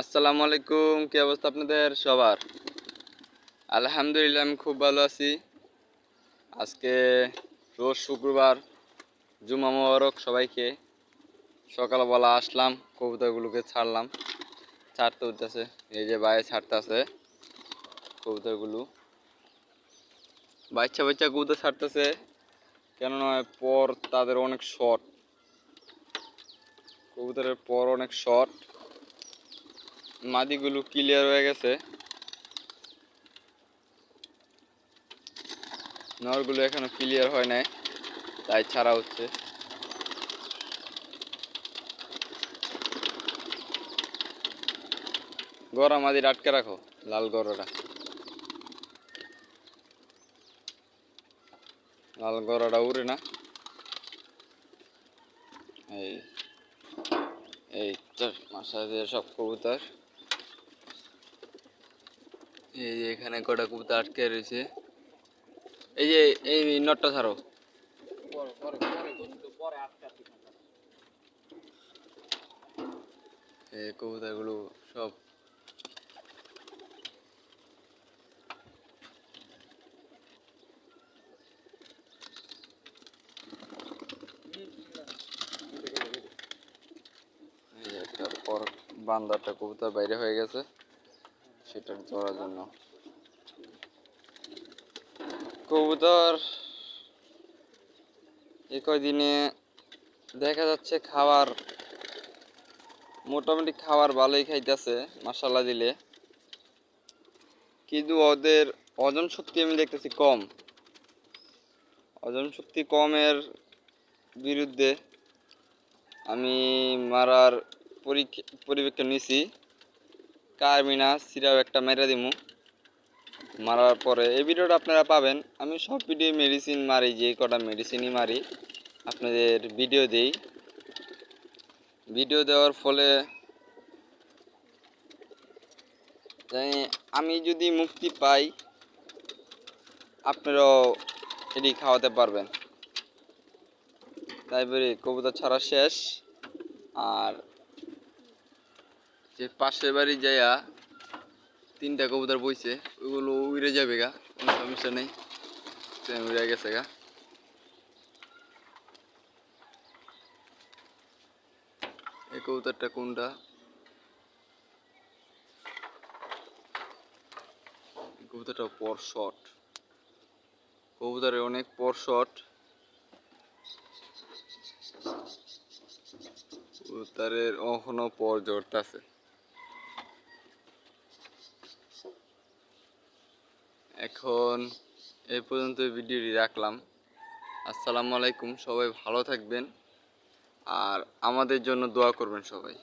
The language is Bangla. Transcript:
আসসালামু আলাইকুম, কি অবস্থা আপনাদের? সবার? আলহামদুলিল্লাহ, আমি খুব ভালো আছি। আজকে রোজ শুক্রবার জুমা মোবারক সবাইকে। সকালবেলা আসলাম, কবুতরগুলোকে ছাড়লাম। ছাড়তে উঠতেছে, এই যে বাইরে ছাড়তে আছে কবুতরগুলো। বাচ্চা বাচ্চা কবুতর ছাড়তেছে, কেননা পর তাদের অনেক শর্ট কবুতরের পর অনেক শর্ট মাদিগুলো ক্লিয়ার হয়ে গেছে। নরগুলো এখনও ক্লিয়ার হয় নাই, তাই ছাড়া হচ্ছে। গড়া মাদির আটকে রাখো, লাল গড়াটা লাল গড়াটা উড়ে না। এই এই মাসা দিয়ে সব কবুতর। এই যে এখানে কটা কবুতর আটকে রয়েছে। এই যে এই নটটা ছাড়ো। এই কবুতরগুলো সব বান্দারটা কবুতর বাইরে হয়ে গেছে। সেটার ধরার জন্য। কবুতর এ কয়দিনে দেখা যাচ্ছে খাবার, মোটামুটি খাবার ভালোই খাইতেছে মশালা দিলে। কিন্তু ওদের ওজন শক্তি আমি দেখতেছি কম। ওজন শক্তি কমের বিরুদ্ধে আমি মারার পরীক্ষা পরিবেক্ষণ নিছি। কারমিনা সিরাপ একটা মেরে দিমু। মারার পরে এই ভিডিওটা আপনারা পাবেন। আমি সব ভিডিও মেডিসিন মারি, যে কটা মেডিসিনই মারি, আপনাদের ভিডিও দেই। ভিডিও দেওয়ার ফলে আমি যদি মুক্তি পাই, আপনারাও এটি খাওয়াতে পারবেন। তারপরে কবুতর ছাড়া শেষ। আর যে পাশের বাড়ি যাইয়া তিনটা কবুতর বইছে ওগুলো উড়ে যাবে গা, কোনো সমস্যা নেই। উড়ে গেছে গা। এই কবুতরটা কোনটা? কবুতরটা পর শট। কবুতরের অনেক পর শট। কবুতরের এখনও পর জড়তাছে এখন এ পর্যন্ত ভিডিওটি রাখলাম। আসসালামু আলাইকুম, সবাই ভালো থাকবেন আর আমাদের জন্য দোয়া করবেন সবাই।